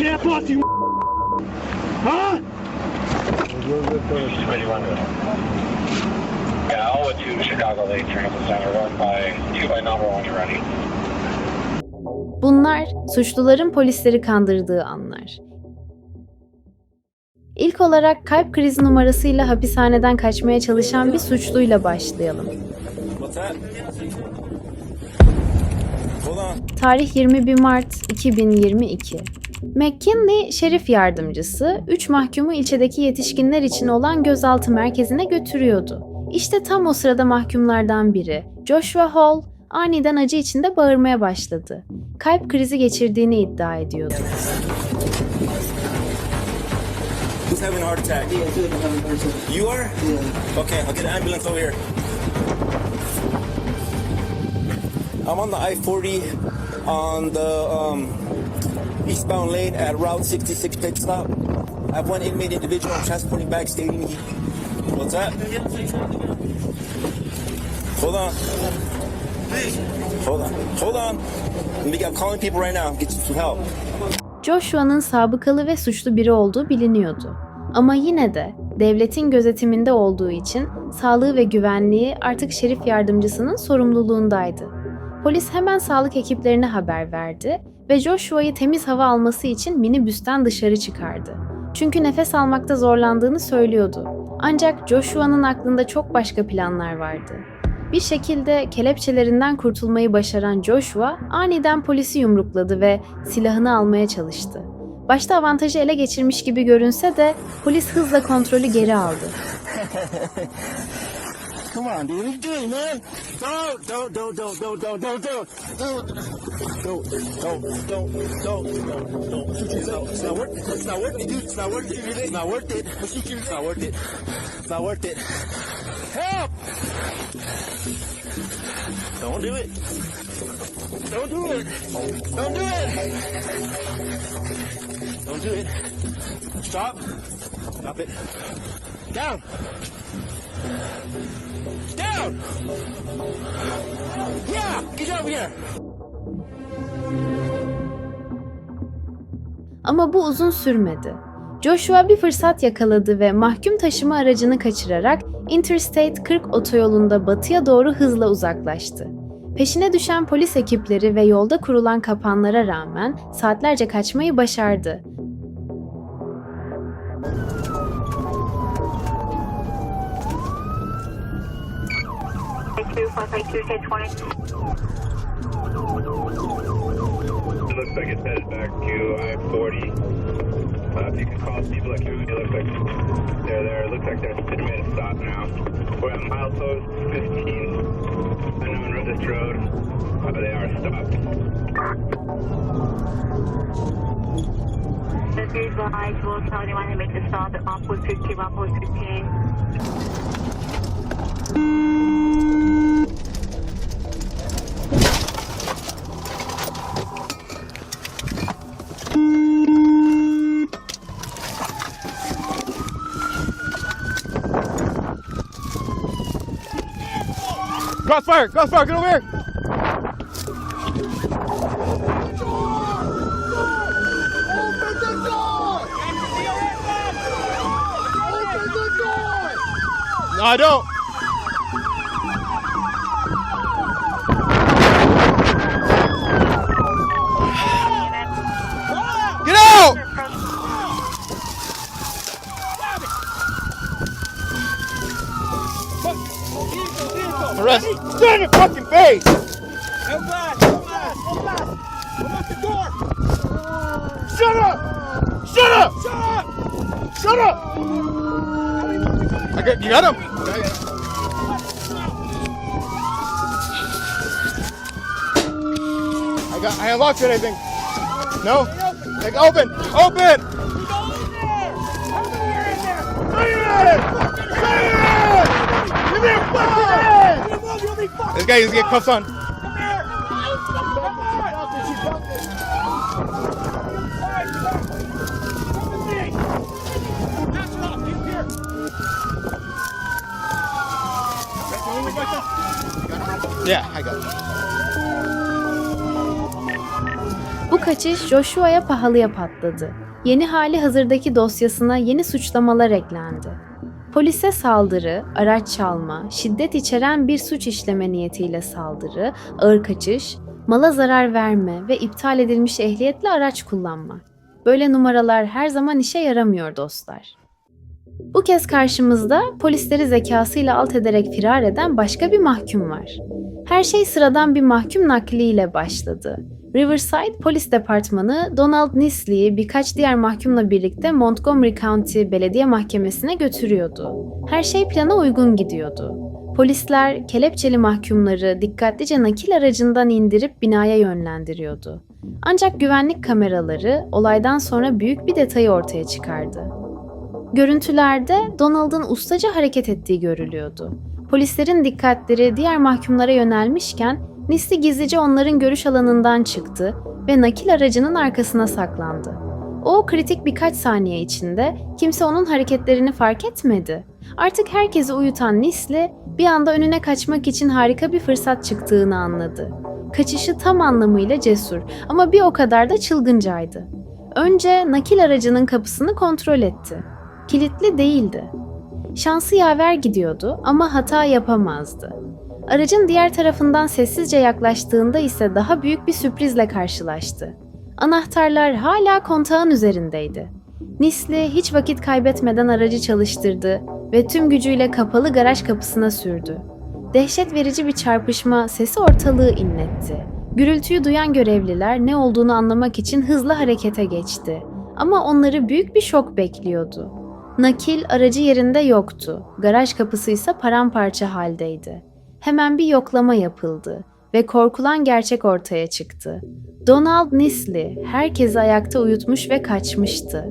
camp us, you huh? Yeah, I'll to Chicago Lake Transit Center, run by two by number when you're ready. Bunlar suçluların polisleri kandırdığı anlar. İlk olarak kalp krizi numarasıyla hapishaneden kaçmaya çalışan bir suçluyla başlayalım. Tarih 21 Mart 2022. McKinley şerif yardımcısı 3 mahkumu ilçedeki yetişkinler için olan gözaltı merkezine götürüyordu. İşte tam o sırada mahkumlardan biri, Joshua Hall, aniden acı içinde bağırmaya başladı. Kalp krizi geçirdiğini iddia ediyordu. Who's having a heart attack? You are? Okay, I'll get an ambulance over here. I'm on the I-40 on the um, eastbound lane at Route 66 pit stop. I have one inmate individual transporting back stating he... What's that? Hold on. Hold on. Hold on. I'm calling people right now. Get you some help. Joshua'nın sabıkalı ve suçlu biri olduğu biliniyordu. Ama yine de devletin gözetiminde olduğu için sağlığı ve güvenliği artık şerif yardımcısının sorumluluğundaydı. Polis hemen sağlık ekiplerine haber verdi ve Joshua'yı temiz hava alması için minibüsten dışarı çıkardı. Çünkü nefes almakta zorlandığını söylüyordu. Ancak Joshua'nın aklında çok başka planlar vardı. Bir şekilde kelepçelerinden kurtulmayı başaran Joshua aniden polisi yumrukladı ve silahını almaya çalıştı. Başta avantajı ele geçirmiş gibi görünse de polis hızla kontrolü geri aldı. Come on, dude. What you doing, man? Don't, don't, don't, don't, don't, don't, don't, don't, don't, don't, don't, don't, don't, don't. Not, it's not worth it. It's not worth it, dude. It's not worth it. It's not worth it. It's not worth it. It's not worth it. Help! Don't do it. Don't do it. Don't do it. Don't do it. Stop. Stop it. Down. Down! Yeah! Get over here! Ama bu uzun sürmedi. Joshua bir fırsat yakaladı ve mahkum taşıma aracını kaçırarak Interstate 40 otoyolunda batıya doğru hızla uzaklaştı. Peşine düşen polis ekipleri ve yolda kurulan kapanlara rağmen saatlerce kaçmayı başardı. Looks like it's headed back to I-40. Uh, if you can call people they're there. It looks like they're a stop now. We're at milepost 15, unknown road. Uh, they are stopped. Tell the stop at Rockwood 50, Rockwood 15. Crossfire! Crossfire, get over here! Open the door! Open the door! I don't! on, Perez. Get in your fucking face! Come glass, Come glass, Come glass! Come out the door! Shut up! Shut up! Shut up! Shut up! I got, you got him? I got. I unlocked it. I think. No. Like open. Open. Open! Open! there. How come you're in there? Are you in there? This guy needs to get cuffs on. Bu kaçış Joshua'ya pahalıya patladı. Yeni hali hazırdaki dosyasına yeni suçlamalar eklendi. Polise saldırı, araç çalma, şiddet içeren bir suç işleme niyetiyle saldırı, ağır kaçış, mala zarar verme ve iptal edilmiş ehliyetle araç kullanma. Böyle numaralar her zaman işe yaramıyor dostlar. Bu kez karşımızda polisleri zekasıyla alt ederek firar eden başka bir mahkum var. Her şey sıradan bir mahkum nakliyle başladı. Riverside Polis Departmanı Donald Nisley'i birkaç diğer mahkumla birlikte Montgomery County Belediye Mahkemesi'ne götürüyordu. Her şey plana uygun gidiyordu. Polisler kelepçeli mahkumları dikkatlice nakil aracından indirip binaya yönlendiriyordu. Ancak güvenlik kameraları olaydan sonra büyük bir detayı ortaya çıkardı. Görüntülerde Donald'ın ustaca hareket ettiği görülüyordu. Polislerin dikkatleri diğer mahkumlara yönelmişken Nisli gizlice onların görüş alanından çıktı ve nakil aracının arkasına saklandı. O kritik birkaç saniye içinde kimse onun hareketlerini fark etmedi. Artık herkesi uyutan Nisli bir anda önüne kaçmak için harika bir fırsat çıktığını anladı. Kaçışı tam anlamıyla cesur ama bir o kadar da çılgıncaydı. Önce nakil aracının kapısını kontrol etti. Kilitli değildi. Şansı yaver gidiyordu ama hata yapamazdı. Aracın diğer tarafından sessizce yaklaştığında ise daha büyük bir sürprizle karşılaştı. Anahtarlar hala kontağın üzerindeydi. Nisli hiç vakit kaybetmeden aracı çalıştırdı ve tüm gücüyle kapalı garaj kapısına sürdü. Dehşet verici bir çarpışma sesi ortalığı inletti. Gürültüyü duyan görevliler ne olduğunu anlamak için hızlı harekete geçti. Ama onları büyük bir şok bekliyordu. Nakil aracı yerinde yoktu. Garaj kapısı ise paramparça haldeydi. Hemen bir yoklama yapıldı ve korkulan gerçek ortaya çıktı. Donald Nisley herkesi ayakta uyutmuş ve kaçmıştı.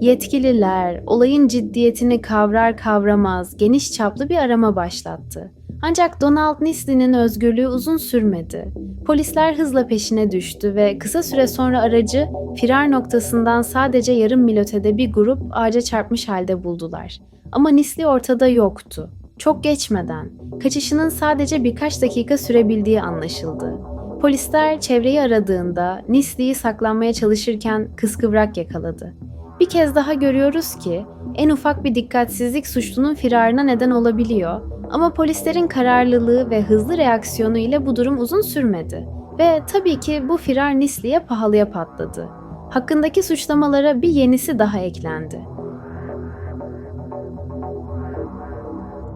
Yetkililer olayın ciddiyetini kavrar kavramaz geniş çaplı bir arama başlattı. Ancak Donald Nisley'nin özgürlüğü uzun sürmedi. Polisler hızla peşine düştü ve kısa süre sonra aracı firar noktasından sadece yarım mil ötede bir grup ağaca çarpmış halde buldular. Ama Nisley ortada yoktu. Çok geçmeden kaçışının sadece birkaç dakika sürebildiği anlaşıldı. Polisler çevreyi aradığında Nisley'i saklanmaya çalışırken kıskıvrak yakaladı. Bir kez daha görüyoruz ki en ufak bir dikkatsizlik suçlunun firarına neden olabiliyor ama polislerin kararlılığı ve hızlı reaksiyonu ile bu durum uzun sürmedi. Ve tabii ki bu firar Nisley'e pahalıya patladı. Hakkındaki suçlamalara bir yenisi daha eklendi.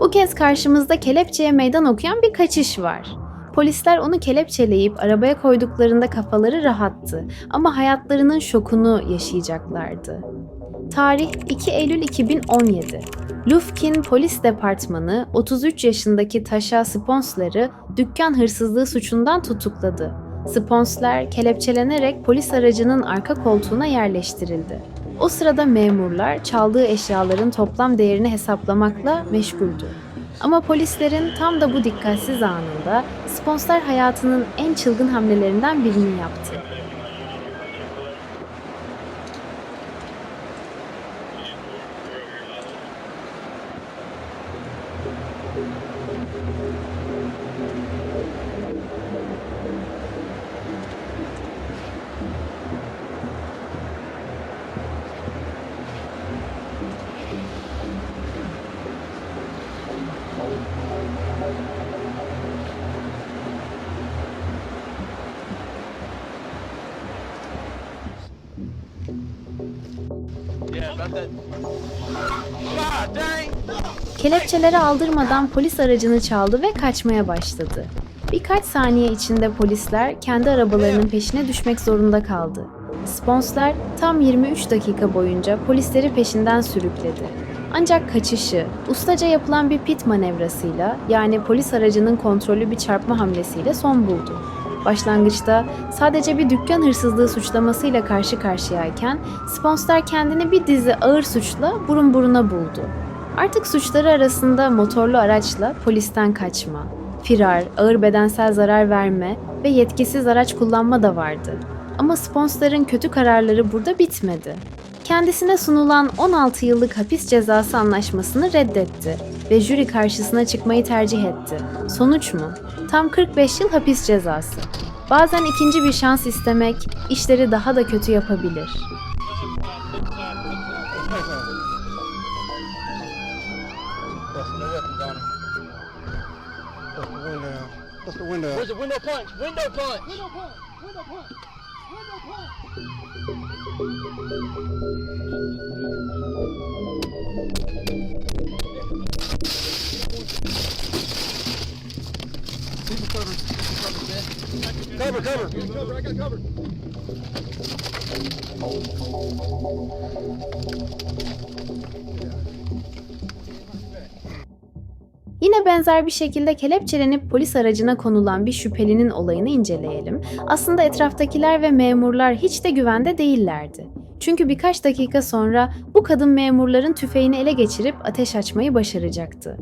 Bu kez karşımızda kelepçeye meydan okuyan bir kaçış var. Polisler onu kelepçeleyip arabaya koyduklarında kafaları rahattı ama hayatlarının şokunu yaşayacaklardı. Tarih 2 Eylül 2017. Lufkin Polis Departmanı 33 yaşındaki Tasha Sponsler'ı dükkan hırsızlığı suçundan tutukladı. Sponsler kelepçelenerek polis aracının arka koltuğuna yerleştirildi. O sırada memurlar çaldığı eşyaların toplam değerini hesaplamakla meşguldü. Ama polislerin tam da bu dikkatsiz anında Sponsler hayatının en çılgın hamlelerinden birini yaptı. Kelepçeleri aldırmadan polis aracını çaldı ve kaçmaya başladı. Birkaç saniye içinde polisler kendi arabalarının peşine düşmek zorunda kaldı. Sponsler tam 23 dakika boyunca polisleri peşinden sürükledi. Ancak kaçışı ustaca yapılan bir pit manevrasıyla yani polis aracının kontrollü bir çarpma hamlesiyle son buldu. Başlangıçta sadece bir dükkan hırsızlığı suçlamasıyla karşı karşıyayken Sponsler kendini bir dizi ağır suçla burun buruna buldu. Artık suçları arasında motorlu araçla polisten kaçma, firar, ağır bedensel zarar verme ve yetkisiz araç kullanma da vardı. Ama Sponsler'ın kötü kararları burada bitmedi. Kendisine sunulan 16 yıllık hapis cezası anlaşmasını reddetti ve jüri karşısına çıkmayı tercih etti. Sonuç mu? Tam 45 yıl hapis cezası. Bazen ikinci bir şans istemek işleri daha da kötü yapabilir. Where's the window punch? Window punch. Window punch. Window punch. Cover, cover. cover. I got cover. Yine benzer bir şekilde kelepçelenip polis aracına konulan bir şüphelinin olayını inceleyelim. Aslında etraftakiler ve memurlar hiç de güvende değillerdi. Çünkü birkaç dakika sonra bu kadın memurların tüfeğini ele geçirip ateş açmayı başaracaktı.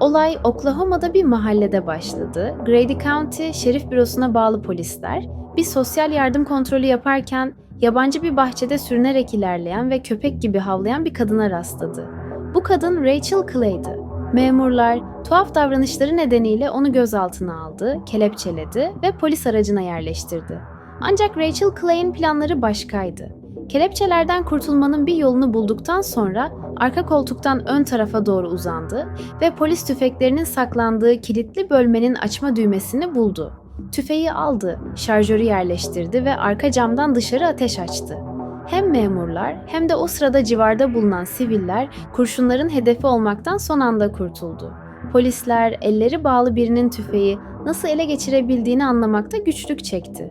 Olay Oklahoma'da bir mahallede başladı. Grady County Şerif Bürosu'na bağlı polisler bir sosyal yardım kontrolü yaparken yabancı bir bahçede sürünerek ilerleyen ve köpek gibi havlayan bir kadına rastladı. Bu kadın Rachel Clay'dı. Memurlar tuhaf davranışları nedeniyle onu gözaltına aldı, kelepçeledi ve polis aracına yerleştirdi. Ancak Rachel Clay'in planları başkaydı. Kelepçelerden kurtulmanın bir yolunu bulduktan sonra arka koltuktan ön tarafa doğru uzandı ve polis tüfeklerinin saklandığı kilitli bölmenin açma düğmesini buldu. Tüfeği aldı, şarjörü yerleştirdi ve arka camdan dışarı ateş açtı. Hem memurlar hem de o sırada civarda bulunan siviller kurşunların hedefi olmaktan son anda kurtuldu. Polisler elleri bağlı birinin tüfeği nasıl ele geçirebildiğini anlamakta güçlük çekti.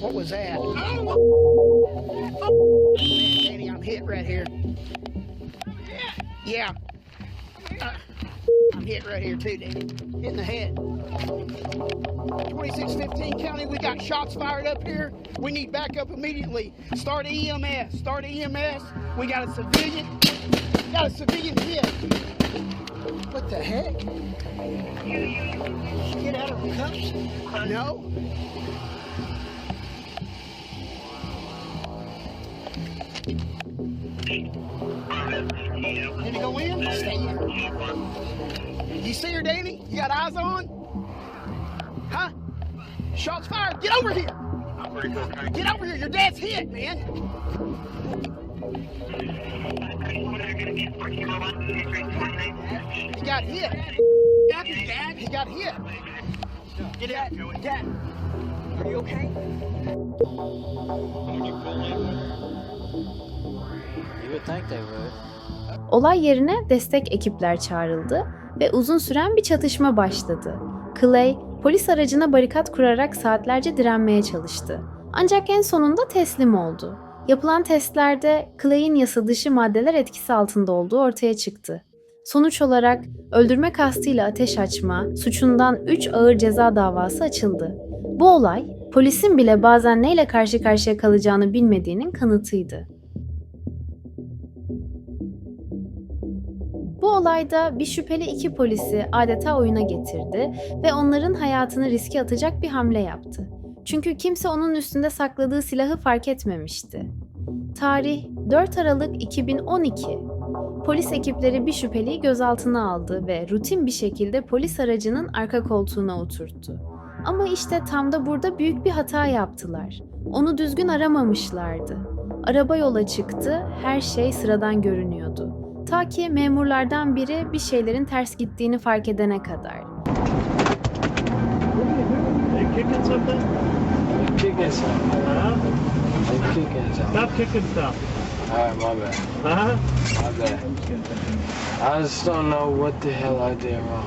What was that? Oh! oh. Danny, I'm hit right here. Yeah. Uh, I'm hit right here too, Danny. Hit in the head. 2615 County, we got shots fired up here. We need backup immediately. Start EMS. Start EMS. We got a civilian. Got a civilian hit. What the heck? Get out of the cuffs? No. Did he go in? Stay in. You see her, Danny? You got eyes on? Huh? Shots fired. Get over here. Get over here. Your dad's hit, man. He got hit. He got hit. Get out, Joey. Dad, are you okay? You would think they would. Olay yerine destek ekipler çağrıldı ve uzun süren bir çatışma başladı. Clay, polis aracına barikat kurarak saatlerce direnmeye çalıştı. Ancak en sonunda teslim oldu. Yapılan testlerde Clay'in yasa dışı maddeler etkisi altında olduğu ortaya çıktı. Sonuç olarak öldürme kastıyla ateş açma suçundan 3 ağır ceza davası açıldı. Bu olay, polisin bile bazen neyle karşı karşıya kalacağını bilmediğinin kanıtıydı. Bu olayda bir şüpheli iki polisi adeta oyuna getirdi ve onların hayatını riske atacak bir hamle yaptı. Çünkü kimse onun üstünde sakladığı silahı fark etmemişti. Tarih 4 Aralık 2012. Polis ekipleri bir şüpheliyi gözaltına aldı ve rutin bir şekilde polis aracının arka koltuğuna oturttu. Ama işte tam da burada büyük bir hata yaptılar. Onu düzgün aramamışlardı. Araba yola çıktı, her şey sıradan görünüyordu. Ta ki memurlardan biri bir şeylerin ters gittiğini fark edene kadar. They kicking something? Kicking something. Huh? They kicking something. Stop kicking stuff. Alright, my bad. Huh? My bad. I just don't know what the hell I did wrong.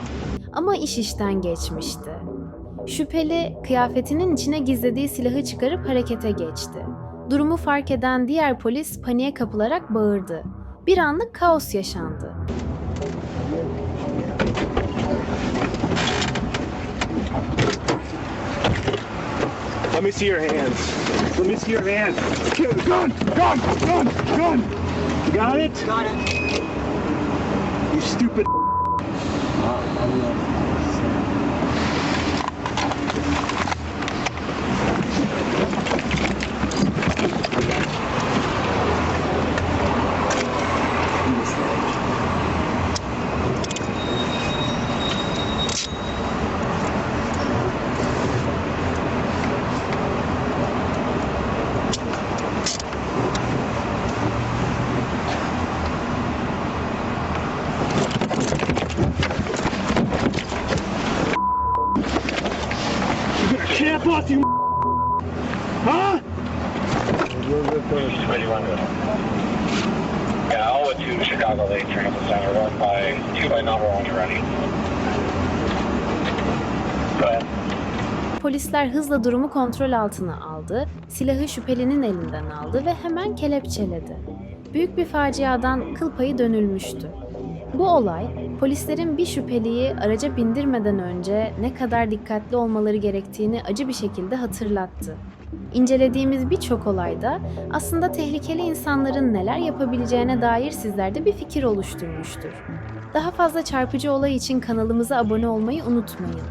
Ama iş işten geçmişti. Şüpheli kıyafetinin içine gizlediği silahı çıkarıp harekete geçti. Durumu fark eden diğer polis paniğe kapılarak bağırdı. Bir anlık kaos yaşandı. Let me see your hands. Let me see your hands. Gun, gun, gun, gun. You got it? Got it. You stupid. You Polisler hızla durumu kontrol altına aldı, silahı şüphelinin elinden aldı ve hemen kelepçeledi. Büyük bir faciadan kıl payı dönülmüştü. Bu olay, polislerin bir şüpheliyi araca bindirmeden önce ne kadar dikkatli olmaları gerektiğini acı bir şekilde hatırlattı. İncelediğimiz birçok olayda aslında tehlikeli insanların neler yapabileceğine dair sizlerde bir fikir oluşturmuştur. Daha fazla çarpıcı olay için kanalımıza abone olmayı unutmayın.